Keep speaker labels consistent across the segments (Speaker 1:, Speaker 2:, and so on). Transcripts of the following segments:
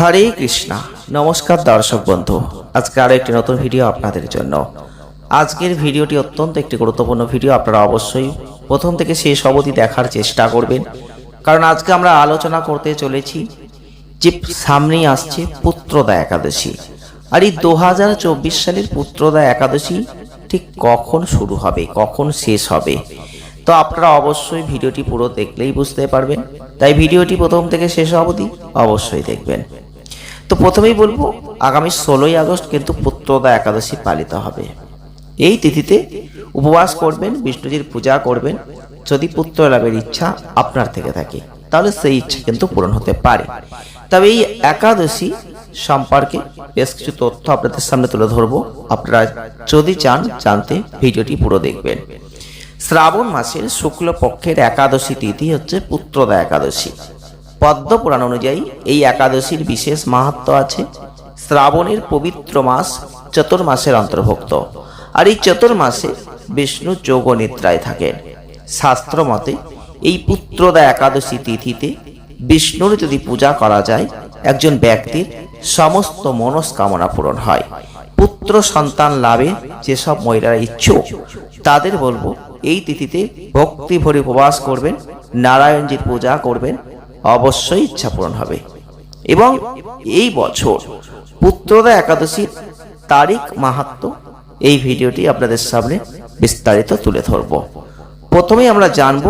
Speaker 1: হরে কৃষ্ণা। নমস্কার দর্শক বন্ধু। আজকে আরও একটি নতুন ভিডিও আপনাদের জন্য। আজকের ভিডিওটি অত্যন্ত একটি গুরুত্বপূর্ণ ভিডিও। আপনারা অবশ্যই প্রথম থেকে শেষ অবধি দেখার চেষ্টা করবেন। কারণ আজকে আমরা আলোচনা করতে চলেছি যে সামনেই আসছে পুত্রদা একাদশী। আর এই দু হাজার চব্বিশ সালের পুত্রদা একাদশী ঠিক কখন শুরু হবে, কখন শেষ হবে? তো আপনারা অবশ্যই ভিডিওটি পুরো দেখলেই বুঝতে পারবেন। তাই ভিডিওটি প্রথম থেকে শেষ অবধি অবশ্যই দেখবেন। তো প্রথমেই বলব, আগামী ষোলোই আগস্ট কিন্তু পুত্রদা একাদশী পালিত হবে। এই তিথিতে উপবাস করবেন, বিষ্ণুজির পূজা করবেন, যদি পুত্র লাভের ইচ্ছা আপনার থেকে থাকে, তাহলে সেই ইচ্ছা কিন্তু পূরণ হতে পারে। তবে এই একাদশী সম্পর্কে বেশ কিছু তথ্য আপনাদের সামনে তুলে ধরবো। আপনারা যদি চান, জানতে ভিডিওটি পুরো দেখবেন। শ্রাবণ মাসের শুক্লপক্ষের একাদশী তিথি হচ্ছে পুত্রদা একাদশী। পদ্ম পুরাণ অনুযায়ী এই একাদশীর বিশেষ মাহাত্ম আছে। শ্রাবণের পবিত্র মাস চতুর্মাসের অন্তর্ভুক্ত। আর এই চতুর্মাসে বিষ্ণু যোগ নিদ্রায় থাকেন শাস্ত্র মতে এই পুত্রদা একাদশী তিথিতে বিষ্ণুর যদি পূজা করা যায়, একজন ব্যক্তির সমস্ত মনস্কামনা পূরণ হয়। পুত্র সন্তান লাভে যেসব মহিলারা ইচ্ছুক, তাদের বলব এই তিথিতে ভক্তি ভরে উপবাস করবেন, নারায়ণজির পূজা করবেন অবশ্যই ইচ্ছা পূরণ হবে। এবং এই বছর পুত্রদা একাদশীর তারিখ মাহাত্ম, এই ভিডিওটি আপনাদের সামনে বিস্তারিত তুলে ধরব। প্রথমেই আমরা জানব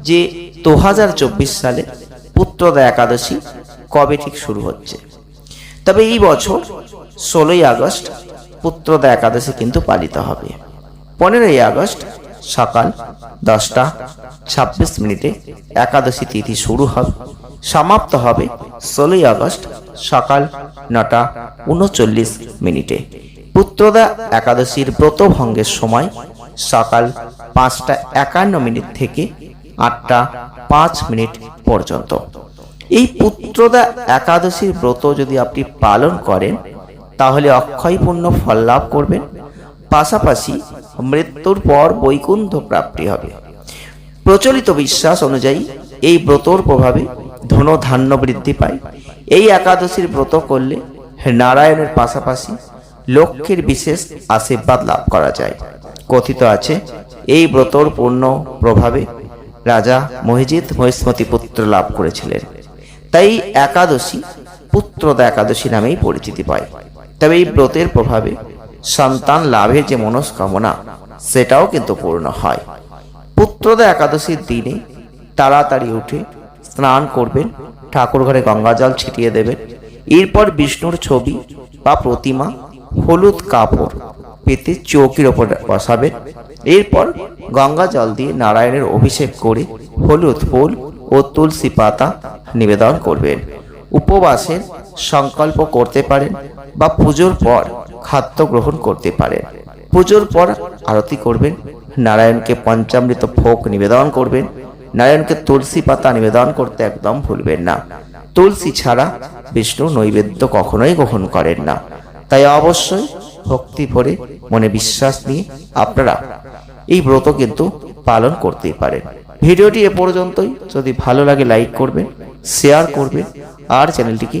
Speaker 1: যে দু হাজার চব্বিশ সালে পুত্রদা একাদশী কবে ঠিক শুরু হচ্ছে। তবে এই বছর ষোলোই আগস্ট পুত্রদা একাদশী কিন্তু পালিত হবে। পনেরোই আগস্ট সকাল দশটা ছাব্বিশ মিনিটে একাদশী তিথি শুরু হবে। সমাপ্ত হবে ষোলোই আগস্ট সকাল নটা উনচল্লিশ মিনিটে। পুত্রদা একাদশীর ব্রত ভঙ্গের সময় সকাল পাঁচটা একান্ন মিনিট থেকে আটটা পাঁচ মিনিট পর্যন্ত। এই পুত্রদা একাদশীর ব্রত যদি আপনি পালন করেন, তাহলে অক্ষয়পূর্ণ ফল লাভ করবেন। পাশাপাশি মৃত্যুর পর বৈকুণ্ঠ প্রাপ্তি হবে। প্রচলিত বিশ্বাস অনুযায়ী এই ব্রতর প্রভাবে ধন ধান্য বৃদ্ধি পায়। এই একাদশীর ব্রত করলে নারায়ণের পাশাপাশি লক্ষ্মীর বিশেষ আশীর্বাদ লাভ করা যায়। কথিত আছে, এই ব্রতর পূর্ণ প্রভাবে রাজা মহিজিৎ মহিষ্মতি পুত্র লাভ করেছিলেন। তাই একাদশী পুত্রদা একাদশী নামেই পরিচিতি পায়। তবে এই ব্রতের প্রভাবে সন্তান লাভের যে মনস্কামনা, সেটাও কিন্তু পূর্ণ হয়। পুত্রদা একাদশীর দিনে তাড়াতাড়ি উঠে স্নান করবেন ঠাকুর ঘরে গঙ্গা জল ছিটিয়ে দেবেন। এরপর বিষ্ণুর ছবি বা প্রতিমা হলুদ কাপড় পেতে চৌকির ওপর বসাবেন। এরপর গঙ্গা জল দিয়ে নারায়ণের অভিষেক করে হলুদ ফুল ও তুলসী পাতা নিবেদন করবেন। উপবাসের সংকল্প করতে পারেন বা পুজোর পর খাদ্য গ্রহণ করতে পারেন পুজোর পর আরতি করবেন, নারায়ণকে পঞ্চামৃত ভোগ নিবেদন করবেন, নারায়ণকে তুলসী পাতা নিবেদন করতে একদম ভুলবেন না। তুলসী ছাড়া বিষ্ণু নৈবেদ্য কখনোই গ্রহণ করেন না। তাই অবশ্যই ভক্তি ভরে মনে বিশ্বাস নিয়ে আপনারা এই ব্রত কিন্তু পালন করতেই পারেন। ভিডিওটি এ পর্যন্তই। যদি ভালো লাগে লাইক করবেন শেয়ার করবেন, আর চ্যানেলটিকে